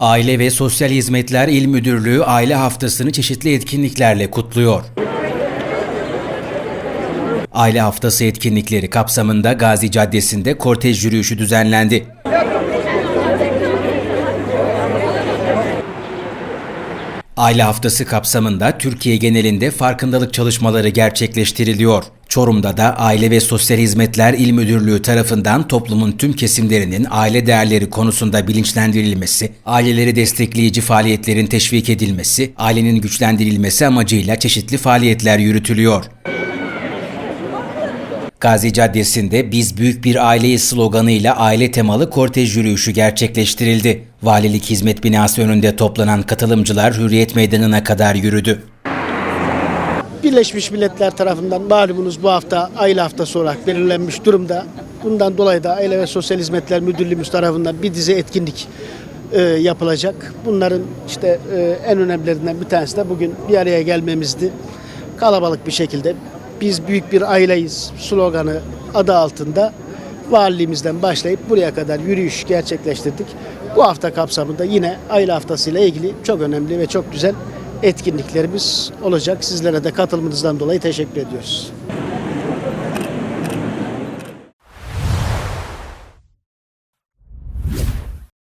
Aile ve Sosyal Hizmetler İl Müdürlüğü aile haftasını çeşitli etkinliklerle kutluyor. Aile Haftası etkinlikleri kapsamında Gazi Caddesi'nde kortej yürüyüşü düzenlendi. Aile Haftası kapsamında Türkiye genelinde farkındalık çalışmaları gerçekleştiriliyor. Çorum'da da Aile ve Sosyal Hizmetler İl Müdürlüğü tarafından toplumun tüm kesimlerinin aile değerleri konusunda bilinçlendirilmesi, aileleri destekleyici faaliyetlerin teşvik edilmesi, ailenin güçlendirilmesi amacıyla çeşitli faaliyetler yürütülüyor. Gazi Caddesi'nde Biz Büyük Bir Aileyiz sloganıyla aile temalı kortej yürüyüşü gerçekleştirildi. Valilik Hizmet Binası önünde toplanan katılımcılar Hürriyet Meydanı'na kadar yürüdü. Birleşmiş Milletler tarafından malumunuz bu hafta aile haftası olarak belirlenmiş durumda. Bundan dolayı da Aile ve Sosyal Hizmetler Müdürlüğümüz tarafından bir dizi etkinlik e, yapılacak. Bunların işte e, en önemlilerinden bir tanesi de bugün bir araya gelmemizdi. Kalabalık bir şekilde biz büyük bir aileyiz sloganı adı altında valiliğimizden başlayıp buraya kadar yürüyüş gerçekleştirdik. Bu hafta kapsamında yine aile haftası ile ilgili çok önemli ve çok güzel etkinliklerimiz olacak. Sizlere de katılımınızdan dolayı teşekkür ediyoruz.